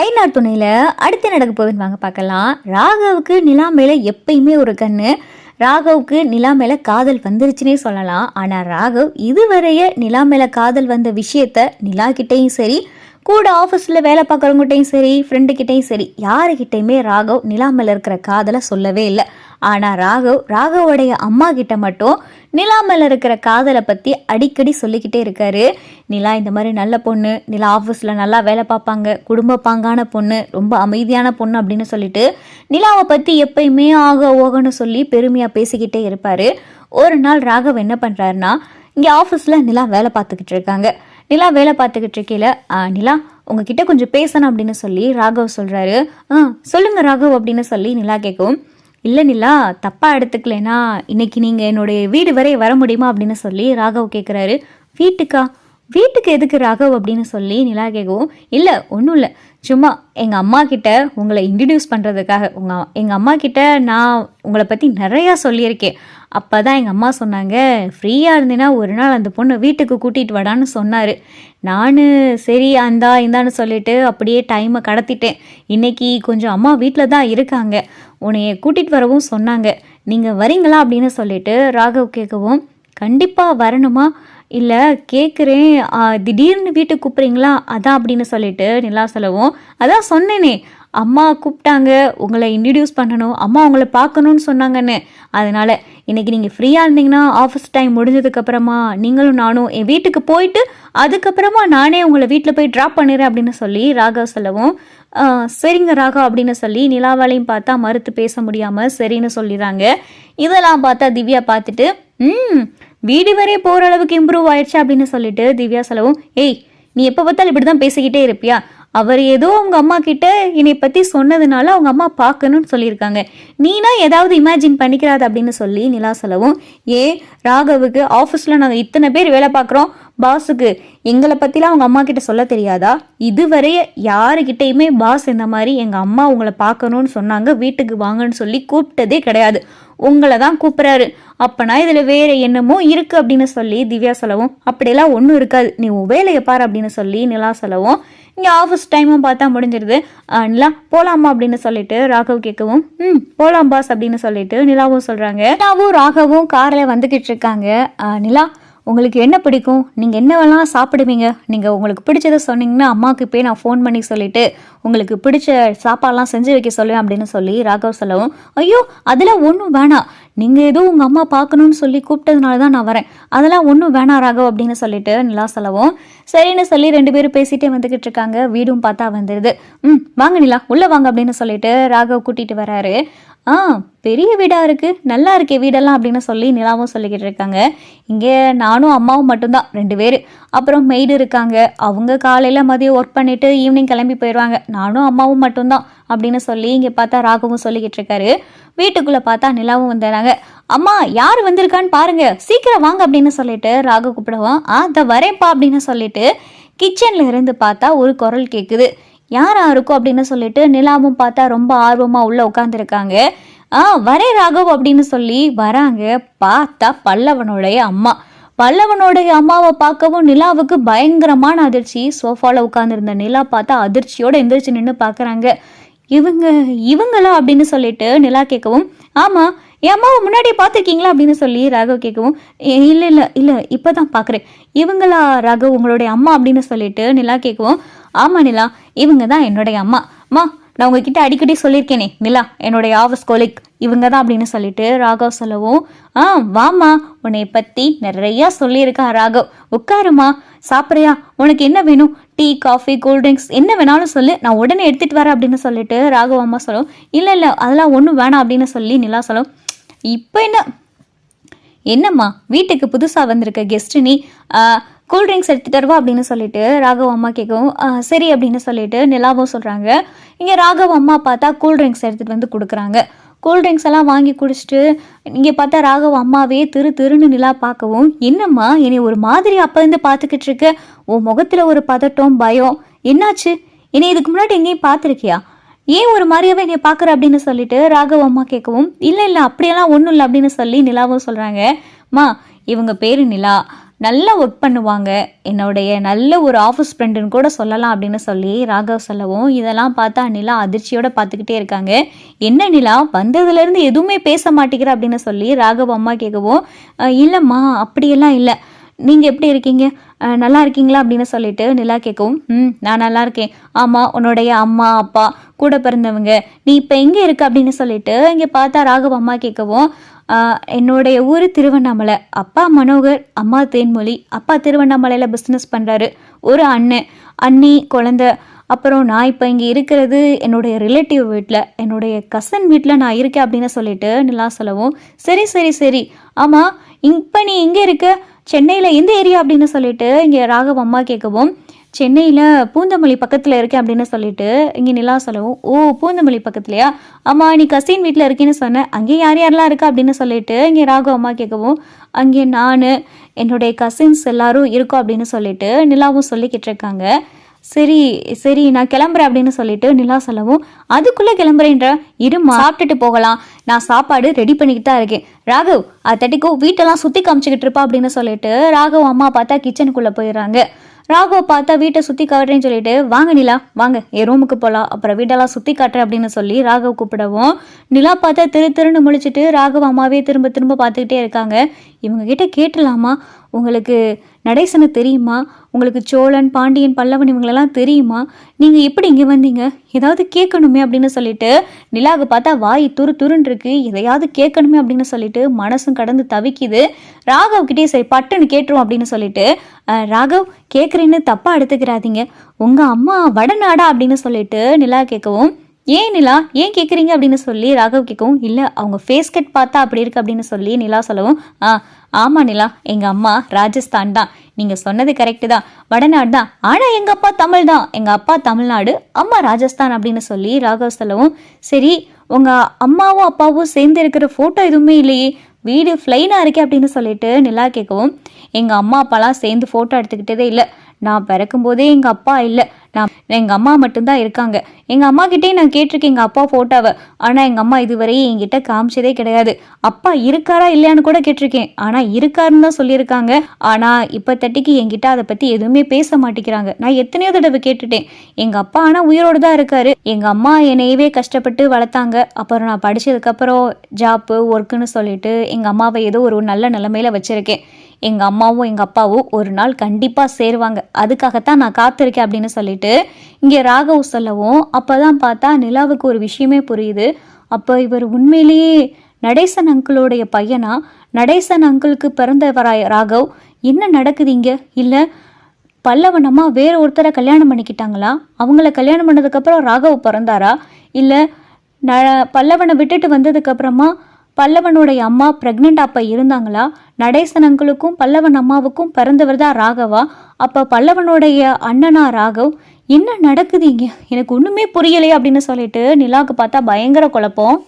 ஐநாட் துணையில் அடுத்து நடக்க போகுதுன்னு வாங்க பார்க்கலாம். ராகவுக்கு நிலா மேலே எப்பயுமே ஒரு கண்ணு. ராகவுக்கு நிலா மேலே காதல் வந்துருச்சுனே சொல்லலாம். ஆனால் ராகவ் இதுவரைய நிலா மேலே காதல் வந்த விஷயத்த நிலா கிட்டேயும் சரி கூட ஆஃபீஸில் வேலை பார்க்குறவங்ககிட்டையும் சரி ஃப்ரெண்டுக்கிட்டையும் சரி யாருக்கிட்டையுமே ராகவ் நிலா மேலே இருக்கிற காதலை சொல்லவே இல்லை. ஆனால் ராகவ் ராகவோடைய அம்மா கிட்ட மட்டும் நிலா மேலே இருக்கிற காதலை பற்றி அடிக்கடி சொல்லிக்கிட்டே இருக்காரு. நிலா இந்த மாதிரி நல்ல பொண்ணு. நிலா ஆஃபீஸில் நல்லா வேலை பார்ப்பாங்க. குடும்ப பாங்கான பொண்ணு. ரொம்ப அமைதியான பொண்ணு அப்படின்னு சொல்லிட்டு நிலாவை பற்றி எப்பயுமே ஆக ஓகன்னு சொல்லி பெருமையாக பேசிக்கிட்டே இருப்பார். ஒரு நாள் ராகவ் என்ன பண்ணுறாருன்னா இங்கே ஆஃபீஸில் நிலா வேலை பார்த்துக்கிட்டு இருக்காங்க. நிலா வேலை பார்த்துக்கிட்டு இருக்கையில் "ஆ, நிலா உங்ககிட்ட கொஞ்சம் பேசணும் அப்படின்னு சொல்லி ராகவ் சொல்கிறாரு ஆ சொல்லுங்கள் ராகவ் அப்படின்னு சொல்லி நிலா கேட்கும் இல்லை நிலா தப்பாக எடுத்துக்கலைன்னா இன்னைக்கு நீங்கள் என்னுடைய வீடு வரை வர முடியுமா? அப்படின்னு சொல்லி ராகவ் கேட்குறாரு வீட்டுக்கா? வீட்டுக்கு எதுக்கு ராகவ்? அப்படின்னு சொல்லி நிலா கேட்கவும் இல்லை ஒன்றும் இல்லை. சும்மா எங்கள் அம்மா கிட்ட உங்களை இன்ட்ரடியூஸ் பண்ணுறதுக்காக உங்கள் எங்கள் அம்மா கிட்ட நான் உங்களை பற்றி நிறையா சொல்லியிருக்கேன். அப்போ தான் எங்கள் அம்மா சொன்னாங்க ஃப்ரீயாக இருந்தேன்னா ஒரு நாள் அந்த பொண்ணை வீட்டுக்கு கூட்டிகிட்டு வடான்னு சொன்னார். நான் சரி அந்தா இந்தான்னு சொல்லிட்டு அப்படியே டைமை கடத்திட்டேன். இன்னைக்கு கொஞ்சம் அம்மா வீட்டில் தான் இருக்காங்க. உன்னைய கூட்டிகிட்டு வரவும் சொன்னாங்க. நீங்கள் வரீங்களா அப்படின்னு சொல்லிட்டு ராகவ் கேட்கவும் கண்டிப்பாக வரணுமா? இல்லை கேட்குறேன் திடீர்னு வீட்டுக்கு கூப்பிட்றீங்களா? அதான் அப்படின்னு சொல்லிட்டு நிலா சொல்லவும் அதான் சொன்னேனே. அம்மா கூப்பிட்டாங்க. உங்களை இன்ட்ரடியூஸ் பண்ணணும். அம்மா உங்களை பார்க்கணுன்னு சொன்னாங்கன்னு. அதனால் இன்றைக்கி நீங்கள் ஃப்ரீயாக இருந்தீங்கன்னா ஆஃபீஸ் டைம் முடிஞ்சதுக்கப்புறமா நீங்களும் நானும் என் வீட்டுக்கு போயிட்டு அதுக்கப்புறமா நானே உங்களை வீட்டில் போய் ட்ராப் பண்ணிடுறேன் அப்படின்னு சொல்லி ராகா சொல்லவும். சரிங்க ராகா அப்படின்னு சொல்லி நிலாவாலையும் பார்த்தா மறுத்து பேச முடியாமல் சரின்னு சொல்லிடுறாங்க. இதெல்லாம் பார்த்தா திவ்யா பார்த்துட்டு ம் வீடு வரை போகிற அளவுக்கு இம்ப்ரூவ் ஆயிடுச்சு அப்படின்னு சொல்லிட்டு திவ்யா சொல்லவும் ஏய் நீ எப்போ பார்த்தாலும் இப்படி தான் பேசிக்கிட்டே இருப்பியா? அவர் ஏதோ அவங்க அம்மா கிட்ட என்னை பற்றி சொன்னதுனால அவங்க அம்மா பார்க்கணும்னு சொல்லியிருக்காங்க. நீனா ஏதாவது இமேஜின் பண்ணிக்கிறாது அப்படின்னு சொல்லி நிலா சொல்லவும் ஏ ராகவுக்கு ஆஃபீஸில் நாங்கள் இத்தனை பேர் வேலை பார்க்குறோம். பாஸுக்கு எங்களை பற்றிலாம் அவங்க அம்மா கிட்ட சொல்ல தெரியாதா? இதுவரை யாருக்கிட்டேயுமே பாஸ் இந்த மாதிரி எங்கள் அம்மா உங்களை பார்க்கணும்னு சொன்னாங்க. வீட்டுக்கு வாங்கன்னு சொல்லி கூப்பிட்டதே கிடையாது. உங்களை தான் கூப்பிட்றாரு. அப்போனா இதில் வேற என்னமோ இருக்குது அப்படின்னு சொல்லி திவ்யா சொல்லவும் அப்படியெல்லாம் ஒன்றும் இருக்காது. நீ உன் வேலையை பாரு அப்படின்னு சொல்லி நிலா சொல்லவும் இங்கே ஆஃபீஸ் டைமும் பார்த்தா முடிஞ்சிருது. நிலா போலாமா அப்படின்னு சொல்லிட்டு ராகவ் கேட்கவும் ம் போலாம் பாஸ் அப்படின்னு சொல்லிட்டு நிலாவும் சொல்கிறாங்க நிலாவும் ராகவும் காரில் வந்துக்கிட்டு இருக்காங்க. நிலா உங்களுக்கு என்ன பிடிக்கும்? நீங்கள் என்னவெல்லாம் சாப்பிடுவீங்க? நீங்கள் உங்களுக்கு பிடிச்சதை சொன்னீங்கன்னா அம்மாவுக்கு போய் நான் ஃபோன் பண்ணி சொல்லிட்டு உங்களுக்கு பிடிச்ச சாப்பாடெல்லாம் செஞ்சு வைக்க சொல்லுவேன் அப்படின்னு சொல்லி ராகவ் சொல்லவும் ஐயோ அதெல்லாம் ஒன்றும் வேணாம். நீங்கள் ஏதோ உங்கள் அம்மா பார்க்கணும்னு சொல்லி கூப்பிட்டதுனால தான் நான் வரேன். அதெல்லாம் ஒன்றும் வேணாம் ராகவ் அப்படின்னு சொல்லிட்டு நிலா சொல்லவும் சரின்னு சொல்லி ரெண்டு பேரும் பேசிகிட்டே வந்துக்கிட்டு இருக்காங்க. வீடும் பார்த்தா வந்துடுது ம் வாங்க நிலா உள்ளே வாங்க அப்படின்னு சொல்லிட்டு ராகவ் கூட்டிகிட்டு வராரு. ஆ பெரிய வீடாக இருக்குது நல்லா இருக்கே வீடெல்லாம் அப்படின்னு சொல்லி நிலாவும் சொல்லிக்கிட்டு இருக்காங்க. இங்கே நானும் அம்மாவும் மட்டும்தான் ரெண்டு பேர். அப்புறம் மெய்டு இருக்காங்க. அவங்க காலையில் மதியம் ஒர்க் பண்ணிவிட்டு ஈவினிங் கிளம்பி போயிடுவாங்க. நானும் அம்மாவும் மட்டும்தான் அப்படின்னு சொல்லி இங்கே பார்த்தா ராகவும் சொல்லிக்கிட்டு இருக்காரு. வீட்டுக்குள்ளே பார்த்தா நிலாவும் வந்துடுறாங்க. அம்மா யார் வந்திருக்கான்னு பாருங்க. சீக்கிரம் வாங்க அப்படின்னு சொல்லிட்டு ராகு கூப்பிடுவோம் ஆ அதை வரேன்ப்பா அப்படின்னு சொல்லிட்டு கிச்சனில் இருந்து பார்த்தா ஒரு குரல் கேட்குது யாரா இருக்கும் அப்படின்னு சொல்லிட்டு நிலாவும் பார்த்தா ரொம்ப ஆர்வமாக உள்ளே உட்காந்துருக்காங்க ஆ வரே ராகவ் அப்படின்னு சொல்லி வராங்க. பார்த்தா பல்லவனுடைய அம்மா. பல்லவனுடைய அம்மாவை பார்க்கவும் நிலாவுக்கு பயங்கரமான அதிர்ச்சி. சோஃபாவில் உட்காந்துருந்த நிலா பார்த்தா அதிர்ச்சியோடு எந்திரிச்சு நின்று பார்க்குறாங்க. இவங்க இவங்களா அப்படின்னு சொல்லிட்டு நிலா கேட்கவும் ஆமாம் என் அம்மாவை முன்னாடியே பார்த்துருக்கீங்களா? அப்படின்னு சொல்லி ராகவ் கேட்கவும் இல்லை இல்லை இல்லை இப்போ தான் பார்க்குறேன். இவங்களா ராகவ் உங்களுடைய அம்மா? அப்படின்னு சொல்லிட்டு நிலா கேட்கவும் ஆமாம் நிலா. இவங்க தான் என்னுடைய அம்மா. மா நான் உங்ககிட்ட அடிக்கடி சொல்லியிருக்கேனே நிலா என்னுடைய ஆஃபீஸ் கொலிக் இவங்க தான் அப்படின்னு சொல்லிட்டு ராகவ் சொல்லவும் ஆ வாம்மா உன்னை பற்றி நிறையா சொல்லியிருக்கா ராகவ். உட்காருமா சாப்பிட்றியா? உனக்கு என்ன வேணும்? டீ காஃபி கூல்ட்ரிங்க்ஸ் என்ன வேணாலும் சொல்லு. நான் உடனே எடுத்துகிட்டு வரேன் அப்படின்னு சொல்லிட்டு ராகவ் அம்மா சொல்லும். இல்லை இல்லை அதெல்லாம் ஒன்றும் வேணாம் அப்படின்னு சொல்லி நிலா சொல்லும். இப்போ என்ன? என்னம்மா வீட்டுக்கு புதுசாக வந்திருக்க கெஸ்ட் நீ கூல் ட்ரிங்க்ஸ் எடுத்துகிட்டு வருவா அப்படின்னு சொல்லிட்டு ராகவ் அம்மா கேட்கவும் "ஆ, சரி அப்படின்னு சொல்லிட்டு நிலாவும் சொல்கிறாங்க இங்கே ராகவ் அம்மா பார்த்தா கூல் ட்ரிங்க்ஸ் எடுத்துகிட்டு வந்து கொடுக்குறாங்க. கூல்ட்ரிங்க்ஸ் எல்லாம் வாங்கி குடிச்சிட்டு இங்கே பார்த்தா ராகவ் அம்மாவே திரு திருன்னு நிலா பார்க்கவும் என்னம்மா என்னை ஒரு மாதிரி அப்போ இருந்து பார்த்துக்கிட்டு இருக்க? உன் முகத்தில் ஒரு பதட்டம் பயம். என்னாச்சு? என்னை இதுக்கு முன்னாடி எங்கேயும் பார்த்துருக்கியா? ஏன் ஒரு மாதிரியாவே என்னை பார்க்குற? அப்படின்னு சொல்லிட்டு ராகவ் அம்மா கேட்கவும் இல்லை இல்லை அப்படியெல்லாம் ஒன்றும் இல்லை அப்படின்னு சொல்லி நிலாவும் சொல்கிறாங்க மா இவங்க பேரு நிலா. நல்லா ஒர்க் பண்ணுவாங்க. என்னுடைய நல்ல ஒரு ஆஃபீஸ் ஃப்ரெண்டுன்னு கூட சொல்லலாம் அப்படின்னு சொல்லி ராகவ் சொல்லவும் இதெல்லாம் பார்த்தா நிலா அதிர்ச்சியோட பார்த்துக்கிட்டே இருக்காங்க. என்ன நிலா வந்ததுலேருந்து எதுவுமே பேச மாட்டேங்கிற அப்படின்னு சொல்லி ராகவ் அம்மா கேட்கவும் இல்லைம்மா அப்படியெல்லாம் இல்லை. நீங்கள் எப்படி இருக்கீங்க? நல்லா இருக்கீங்களா? அப்படின்னு சொல்லிட்டு நிலா கேட்கவும் ம் நான் நல்லா இருக்கேன். ஆமாம் உன்னுடைய அம்மா அப்பா கூட பிறந்தவங்க. நீ இப்போ எங்கே இருக்க அப்படின்னு சொல்லிட்டு இங்கே பார்த்தா ராகவ் அம்மா கேட்கவும் என்னுடைய ஊர் திருவண்ணாமலை. அப்பா மனோகர் அம்மா தேன்மொழி. அப்பா திருவண்ணாமலையில் பிஸ்னஸ் பண்ணுறாரு ஒரு அண்ணன் அண்ணி குழந்த. அப்புறம் நான் இப்போ இங்கே இருக்கிறது என்னுடைய ரிலேட்டிவ் வீட்டில் என்னுடைய கசன் வீட்டில் நான் இருக்கேன் அப்படின்னு சொல்லிட்டு நிலா சொல்லவும் சரி சரி சரி. ஆமாம் இப்போ நீ எங்கே இருக்க? சென்னையில் எந்த ஏரியா அப்படின்னு சொல்லிட்டு இங்கே ராகவ் அம்மா கேட்கவும் சென்னையில் பூந்தமல்லி பக்கத்தில் இருக்கேன் அப்படின்னு சொல்லிட்டு இங்கே நிலா சொல்லவும் ஓ பூந்தமல்லி பக்கத்துலையா? ஆமாம் நீ கசின் வீட்டில் இருக்கேன்னு சொன்னேன் அங்கே யார் யாரெல்லாம் இருக்கா? அப்படின்னு சொல்லிட்டு இங்கே ராகு அம்மா கேட்கவும் அங்கே நான் என்னுடைய கசின்ஸ் எல்லாரும் இருக்கோம் அப்படின்னு சொல்லிட்டு நிலாவும் சொல்லிக்கிட்டு இருக்காங்க. சரி சரி நான் கிளம்புறேன் அப்படின்னு சொல்லிட்டு நிலா சொல்லவும் அதுக்குள்ளே கிளம்புறேன்ற? இருமா சாப்பிட்டுட்டு போகலாம். நான் சாப்பாடு ரெடி பண்ணிக்கிட்டு தான் இருக்கேன். ராகவ் அது தட்டிக்கோ வீட்டெல்லாம் சுற்றி காமிச்சிக்கிட்டு இருப்பா அப்படின்னு சொல்லிட்டு ராகவ் அம்மா பார்த்தா கிச்சனுக்குள்ளே போயிடுறாங்க. ராகவ் பார்த்தா வீட்டை சுற்றி காட்டுறேன்னு சொல்லிட்டு வாங்க நிலா வாங்க என் ரூமுக்கு போகலாம் அப்புறம் வீட்டெல்லாம் சுற்றி காட்டுறேன் அப்படின்னு சொல்லி ராகவ் கூப்பிடவும். நிலா பார்த்தா திரு திருன்னு முழிச்சிட்டு ராகவ் அம்மாவே திரும்ப திரும்ப பார்த்துக்கிட்டே இருக்காங்க. இவங்க கிட்ட கேட்டலாமா? உங்களுக்கு நடேசனை தெரியுமா? உங்களுக்கு சோழன் பாண்டியன் பல்லவன் இவங்களெல்லாம் தெரியுமா? நீங்கள் எப்படி இங்கே வந்தீங்க? ஏதாவது கேட்கணுமே அப்படின்னு சொல்லிட்டு நிலாவை பார்த்தா வாய் துரு துருன்னு இருக்கு. எதையாவது கேட்கணுமே அப்படின்னு சொல்லிட்டு மனசும் கடந்து தவிக்குது. ராகவ் கிட்டே சரி பட்டுன்னு கேட்டுரும் அப்படின்னு சொல்லிட்டு ராகவ் கேட்குறேன்னு தப்பாக எடுத்துக்கிறாதீங்க. உங்கள் அம்மா வடநாடா அப்படின்னு சொல்லிட்டு நிலா கேட்கவும் ஏன் நிலா? ஏன் கேட்குறீங்க அப்படின்னு சொல்லி ராகவ் கேட்கவும் இல்லை அவங்க ஃபேஸ் கட் பார்த்தா அப்படி இருக்கு அப்படின்னு சொல்லி நிலா சொல்லவும் ஆ ஆமாம் நிலா எங்கள் அம்மா ராஜஸ்தான் தான். நீங்கள் சொன்னது கரெக்டு தான். வடநாடு தான். ஆனால் எங்கள் அப்பா தமிழ் தான். எங்கள் அப்பா தமிழ்நாடு அம்மா ராஜஸ்தான் அப்படின்னு சொல்லி ராகவ் சொல்லவும் சரி உங்கள் அம்மாவும் அப்பாவும் சேர்ந்து இருக்கிற ஃபோட்டோ எதுவுமே இல்லையே. வீடு ஃப்ளைனாக இருக்கே அப்படின்னு சொல்லிட்டு நிலா கேட்கவும் எங்கள் அம்மா அப்பாலாம் சேர்ந்து ஃபோட்டோ எடுத்துக்கிட்டதே இல்லை. நான் பிறக்கும்போதே எங்கள் அப்பா இல்லை. நான் எங்கள் அம்மா மட்டும்தான் இருக்காங்க. எங்கள் அம்மா கிட்டே நான் கேட்டிருக்கேன் எங்கள் அப்பா ஃபோட்டோவை ஆனால் எங்கள் அம்மா இதுவரையும் என்கிட்ட காமிச்சதே கிடையாது. அப்பா இருக்காரா இல்லையான்னு கூட கேட்டிருக்கேன். ஆனால் இருக்காருன்னு தான் சொல்லியிருக்காங்க. ஆனால் இப்போ தட்டிக்கு என்கிட்ட அதை பற்றி எதுவுமே பேச மாட்டேங்கிறாங்க. நான் எத்தனையோ தடவை கேட்டுட்டேன். எங்கள் அப்பா ஆனால் உயிரோடு தான் இருக்காரு. எங்கள் அம்மா என்னையவே கஷ்டப்பட்டு வளர்த்தாங்க. அப்புறம் நான் படித்ததுக்கப்புறம் ஜாப்பு ஒர்க்குன்னு சொல்லிட்டு எங்கள் அம்மாவை ஏதோ ஒரு நல்ல நிலமையில வச்சுருக்கேன். எங்கள் அம்மாவும் எங்கள் அப்பாவும் ஒரு நாள் கண்டிப்பாக சேருவாங்க. அதுக்காகத்தான் நான் காத்திருக்கேன் அப்படின்னு சொல்லிட்டு இங்கே ராகவ் சொல்லவும் அப்போ தான் பார்த்தா நிலாவுக்கு ஒரு விஷயமே புரியுது. அப்போ இவர் உண்மையிலேயே நடேசன் அங்கிளுடைய பையனா? நடேசன் அங்கிளுக்கு பிறந்தவராய் ராகவ் என்ன நடக்குது இங்கே? இல்லை பல்லவனம்மா வேற ஒருத்தரை கல்யாணம் பண்ணிக்கிட்டாங்களா? அவங்கள கல்யாணம் பண்ணதுக்கப்புறம் ராகவ் பிறந்தாரா? இல்லை ந பல்லவனை விட்டுட்டு வந்ததுக்கப்புறமா பல்லவனுடைய அம்மா ப்ரெக்னென்ட் அப்போ இருந்தாங்களா? நடேசன் அங்கிளுக்கும் பல்லவன் அம்மாவுக்கும் பிறந்தவர் தான் ராகவா? அப்போ பல்லவனுடைய அண்ணனா ராகவ் என்ன நடக்குது இங்கே? எனக்கு ஒன்றுமே புரியலையே அப்படின்னு சொல்லிட்டு நிலாவுக்கு பார்த்தா பயங்கர குழப்பம்.